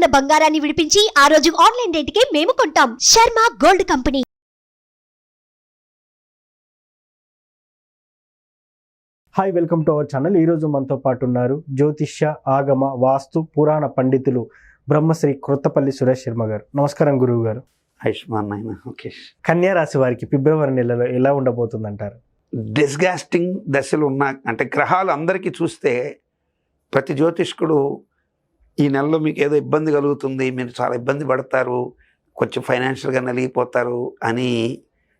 ఉన్న బంగారాన్ని విడిపించి ఆ రోజు ఆన్లైన్ రేటుకే మేము కొంటాం. Sharma gold company. Hi welcome to our channel ఈరోజు మనతో పాటు ఉన్నారు జ్యోతిష్య ఆగమ వాస్తు పురాణ పండితులు బ్రహ్మశ్రీ క్రొత్తపల్లి సురేష్ శర్మ గారు. నమస్కారం గురువు గారు ఆయుష్మాన్ నాయన ఓకే కన్యా రాశి వారికి ఫిబ్రవరి నెలలో ఎలా ఉండబోతుంది అంటారు డిస్గాస్టింగ్ దశలు ఉన్న అంటే గ్రహాలు అందరికీ చూస్తే ప్రతి జ్యోతిష్కుడు ఈ నెలలో మీకు ఏదో ఇబ్బంది కలుగుతుంది మీరు చాలా ఇబ్బంది పడతారు కొంచెం ఫైనాన్షియల్గా నలిగిపోతారు అని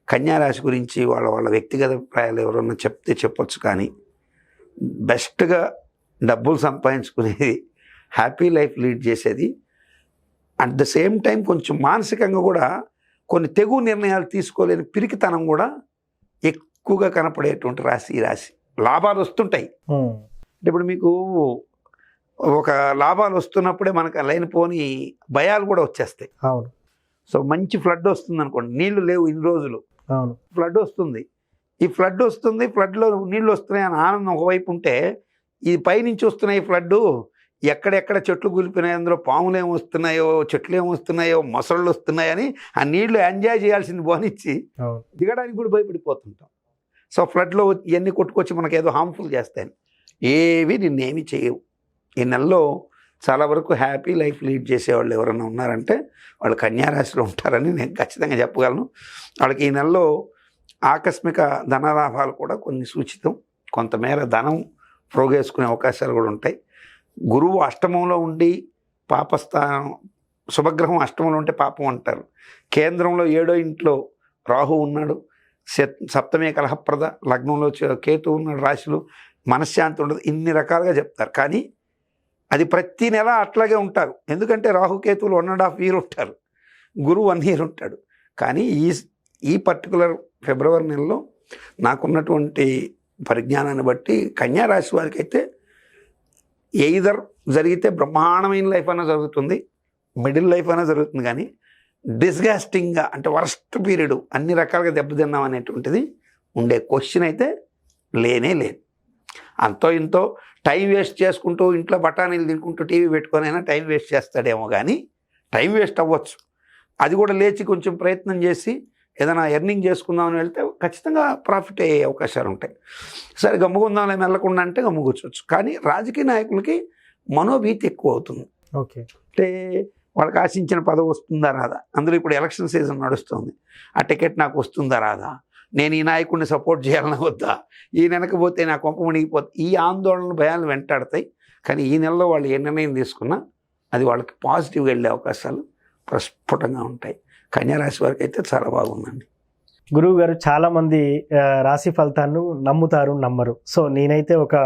కన్యారాశి గురించి వాళ్ళ వాళ్ళ వ్యక్తిగత అభిప్రాయాలు ఎవరన్నా చెప్తే చెప్పొచ్చు కానీ బెస్ట్గా డబ్బులు సంపాదించుకునేది హ్యాపీ లైఫ్ లీడ్ చేసేది. అట్ ద సేమ్ టైం కొంచెం మానసికంగా కూడా కొన్ని తెగు నిర్ణయాలు తీసుకోలేని పిరికితనం కూడా ఎక్కువగా కనపడేటువంటి రాశి ఈ రాశి. లాభాలు వస్తుంటాయి. అంటే ఇప్పుడు మీకు ఒక లాభాలు వస్తున్నప్పుడే మనకు లేనిపోని భయాలు కూడా వచ్చేస్తాయి. అవును. సో మంచి ఫ్లడ్ వస్తుంది అనుకోండి నీళ్ళు లేవు ఇన్ని రోజులు. అవును. ఫ్లడ్ వస్తుంది. ఈ ఫ్లడ్ వస్తుంది ఫ్లడ్లో నీళ్ళు వస్తున్నాయి అని ఆనందం ఒకవైపు ఉంటే ఈ పైనుంచి వస్తున్నాయి ఫ్లడ్ ఎక్కడెక్కడ చెట్లు కూలిపోయినాయి అందులో పాములు ఏమి వస్తున్నాయో చెట్లు ఏమి వస్తున్నాయో మొసళ్ళు వస్తున్నాయని ఆ నీళ్ళు ఎంజాయ్ చేయాల్సింది పోనిచ్చి అవును. దిగడానికి కూడా భయపడిపోతుంటాం. సో ఫ్లడ్లో ఇవన్నీ కొట్టుకొచ్చి మనకు ఏదో హార్మ్ఫుల్ చేస్తాయని. ఏవి నిన్నేమి చేయవు. ఈ నెలలో చాలా వరకు హ్యాపీ లైఫ్ లీడ్ చేసేవాళ్ళు ఎవరైనా ఉన్నారంటే వాళ్ళు కన్యారాశిలో ఉంటారని నేను ఖచ్చితంగా చెప్పగలను. వాళ్ళకి ఈ నెలలో ఆకస్మిక ధనలాభాలు కూడా కొన్ని సూచితం. కొంతమేర ధనం ప్రోగేసుకునే అవకాశాలు కూడా ఉంటాయి. గురువు అష్టమంలో ఉండి పాపస్థానం శుభగ్రహం అష్టమంలో ఉంటే పాపం అంటారు. కేంద్రంలో ఏడో ఇంట్లో రాహు ఉన్నాడు. సప్తమే కలహప్రద లగ్నంలో కేతు ఉన్నాడు రాశులు మనశ్శాంతి ఉండదు. ఇన్ని రకాలుగా చెప్తారు. కానీ అది ప్రతి నెల అట్లాగే ఉంటారు. ఎందుకంటే రాహుకేతువులు వన్ అండ్ హాఫ్ ఇయర్ ఉంటారు. గురువు వన్ ఇయర్ ఉంటాడు. కానీ ఈ ఈ పర్టికులర్ ఫిబ్రవరి నెలలో నాకున్నటువంటి పరిజ్ఞానాన్ని బట్టి కన్యా రాశి వారికి అయితే ఎయిదర్ జరిగితే బ్రహ్మాండమైన లైఫ్ అయినా జరుగుతుంది. మిడిల్ లైఫ్ అయినా జరుగుతుంది. కానీ డిస్గాస్టింగ్గా అంటే వరస్ట్ పీరియడ్ అన్ని రకాలుగా దెబ్బతిన్నాం అనేటువంటిది ఉండే క్వశ్చన్ అయితే లేనే లేదు. అంతో ఇంతో టైం వేస్ట్ చేసుకుంటూ ఇంట్లో బఠానీలు తినుకుంటూ టీవీ పెట్టుకొని అయినా టైం వేస్ట్ చేస్తాడేమో కానీ టైం వేస్ట్ అవ్వచ్చు. అది కూడా లేచి కొంచెం ప్రయత్నం చేసి ఏదైనా ఎర్నింగ్ చేసుకుందామని వెళ్తే ఖచ్చితంగా ప్రాఫిట్ అయ్యే అవకాశాలు ఉంటాయి. సరే గమ్ముకుందాంలే మెల్లకుండా అంటే గమ్ము కూర్చోవచ్చు కానీ రాజకీయ నాయకులకి మనోభీతి ఎక్కువ అవుతుంది. ఓకే. అంటే వాళ్ళకి ఆశించిన పదవి వస్తుందా రాదా? అందులో ఇప్పుడు ఎలక్షన్ సీజన్ నడుస్తుంది. ఆ టికెట్ నాకు వస్తుందా రాదా? నేను ఈ నాయకుడిని సపోర్ట్ చేయాలన్నా వద్దా? ఈ వెనకపోతే నా కొంప మునిగిపోతే ఈ ఆందోళనలు భయాలు వెంటాడతాయి. కానీ ఈ నెలలో వాళ్ళు ఏ నిర్ణయం తీసుకున్నా అది వాళ్ళకి పాజిటివ్గా వెళ్ళే అవకాశాలు ప్రస్ఫుటంగా ఉంటాయి. కన్యారాశి వారికి అయితే చాలా బాగుందండి. గురువు గారు చాలామంది రాశి ఫలితాలను నమ్ముతారు నమ్మరు. సో నేనైతే ఒక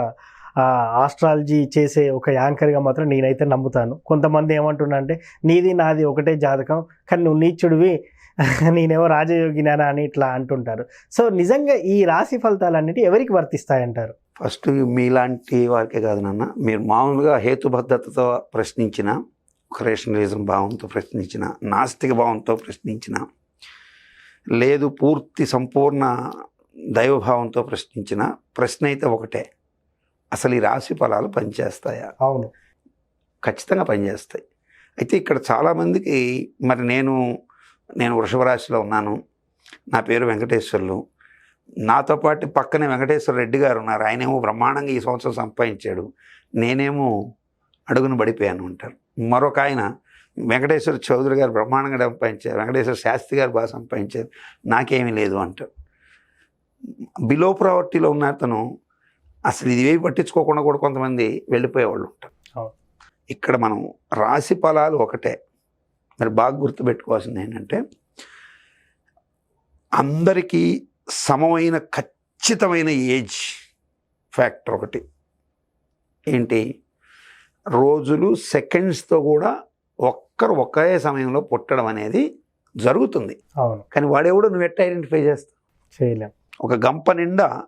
ఆస్ట్రాలజీ చేసే ఒక యాంకర్గా మాత్రం నేనైతే నమ్ముతాను. కొంతమంది ఏమంటున్నా అంటే నీది నాది ఒకటే జాతకం కానీ నువ్వు నీచుడివి నేనేమో రాజయోగినానా అని ఇట్లా అంటుంటారు. సో నిజంగా ఈ రాశి ఫలితాలన్నిటి ఎవరికి వర్తిస్తాయంటారు? ఫస్ట్ మీలాంటి వారికే కాదు నాన్న. మీరు మామూలుగా హేతుబద్ధతతో ప్రశ్నించిన ఒక భావంతో ప్రశ్నించిన నాస్తిక భావంతో ప్రశ్నించిన లేదు పూర్తి సంపూర్ణ దైవభావంతో ప్రశ్నించిన ప్రశ్న అయితే ఒకటే. అసలు ఈ రాశి ఫలాలు పనిచేస్తాయా? అవును. ఖచ్చితంగా పనిచేస్తాయి. అయితే ఇక్కడ చాలామందికి మరి నేను నేను వృషభ రాశిలో ఉన్నాను. నా పేరు వెంకటేశ్వర్లు. నాతో పాటు పక్కనే వెంకటేశ్వర రెడ్డి గారు ఉన్నారు. ఆయనేమో బ్రహ్మాండంగా ఈ సంవత్సరం సంపాదించాడు. నేనేమో అడుగును పడిపోయాను అంటారు. మరొక ఆయన వెంకటేశ్వర చౌదరి గారు బ్రహ్మాండంగా సంపాదించారు. వెంకటేశ్వర శాస్త్రి గారు బాగా సంపాదించారు. నాకేమీ లేదు అంటారు. బిలో ప్రావర్టీలో ఉన్న అతను అసలు ఇది ఏవి పట్టించుకోకుండా కూడా కొంతమంది వెళ్ళిపోయేవాళ్ళు ఉంటారు. ఇక్కడ మనం రాశి ఫలాలు ఒకటే. మరి బాగా గుర్తుపెట్టుకోవాల్సింది ఏంటంటే అందరికీ సమమైన ఖచ్చితమైన ఏజ్ ఫ్యాక్టర్ ఒకటి. ఏంటి? రోజులు సెకండ్స్తో కూడా ఒక్కరు ఒకే సమయంలో పుట్టడం అనేది జరుగుతుంది. కానీ వాడెవడో? నువ్వు ఎట్ట ఐడెంటిఫై చేస్తావు? చేయలేం. ఒక గంప నిండా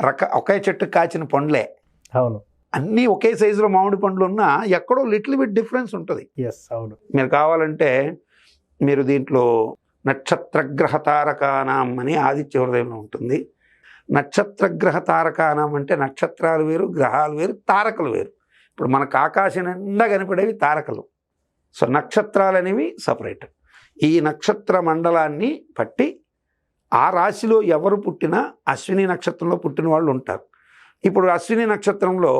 రక ఒకే చెట్టు కాచిన పండ్లే. అవును. అన్నీ ఒకే సైజులో మామిడి పండ్లు ఉన్నా ఎక్కడో లిటిల్ బిట్ డిఫరెన్స్ ఉంటుంది. ఎస్ అవును. మీరు కావాలంటే మీరు దీంట్లో నక్షత్రగ్రహ తారకానాం అని ఆదిత్య హృదయంలో ఉంటుంది. నక్షత్రగ్రహ తారకానాం అంటే నక్షత్రాలు వేరు గ్రహాలు వేరు తారకలు వేరు. ఇప్పుడు మనకు ఆకాశం నిండా కనపడేవి తారకలు. సో నక్షత్రాలు అనేవి సపరేట్. ఈ నక్షత్ర మండలాన్ని పట్టి ఆ రాశిలో ఎవరు పుట్టినా అశ్విని నక్షత్రంలో పుట్టిన వాళ్ళు ఉంటారు. ఇప్పుడు అశ్విని నక్షత్రంలో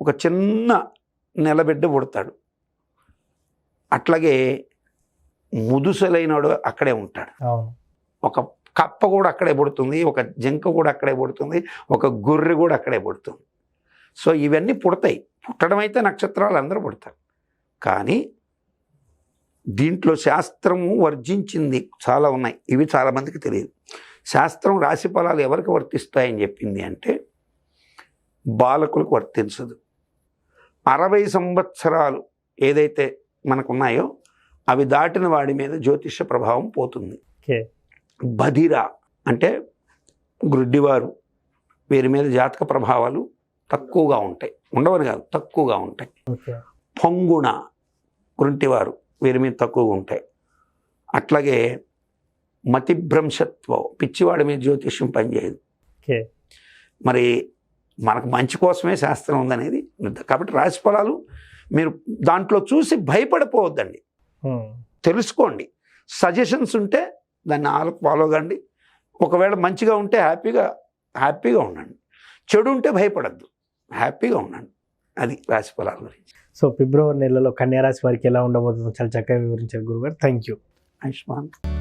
ఒక చిన్న నెలబిడ్డ పుడతాడు. అట్లాగే ముదుసలైనడు అక్కడే ఉంటాడు. ఒక కప్ప కూడా అక్కడే పుడుతుంది ఒక జింక కూడా అక్కడే పుడుతుంది ఒక గొర్రె కూడా అక్కడే పుడుతుంది. సో ఇవన్నీ పుడతాయి. పుట్టడం అయితే నక్షత్రాలు అందరూ పుడతారు. కానీ దీంట్లో శాస్త్రము వర్జించింది. చాలా ఉన్నాయి. ఇవి చాలామందికి తెలియదు. శాస్త్రం రాశి ఫలాలు ఎవరికి వర్తిస్తాయని చెప్పింది అంటే బాలకులకు వర్తించదు. అరవై సంవత్సరాలు ఏదైతే మనకున్నాయో అవి దాటిన వాడి మీద జ్యోతిష ప్రభావం పోతుంది. బధిర అంటే గ్రుడ్డివారు వీరి మీద జాతక ప్రభావాలు తక్కువగా ఉంటాయి. ఉండవని కాదు తక్కువగా ఉంటాయి. పొంగుణ గుంటివారు వీరి మీద తక్కువగా ఉంటాయి. అట్లాగే మతిభ్రంశత్వం పిచ్చివాడి మీద జ్యోతిష్యం పనిచేయదు. మరి మనకు మంచి కోసమే శాస్త్రం ఉందనేది. కాబట్టి రాశి ఫలాలు మీరు దాంట్లో చూసి భయపడిపోవద్దండి. తెలుసుకోండి. సజెషన్స్ ఉంటే దాన్ని ఆలో ఫాలో కండి. ఒకవేళ మంచిగా ఉంటే హ్యాపీగా హ్యాపీగా ఉండండి. చెడు ఉంటే భయపడద్దు. హ్యాపీగా ఉండండి. అది రాశి ఫలాల గురించి సో ఫిబ్రవరి నెలలో కన్యా రాశి వారికి ఎలా ఉండబోతుందో చాలా చక్కగా వివరించారు గురుగారు. Thank you Ayushman.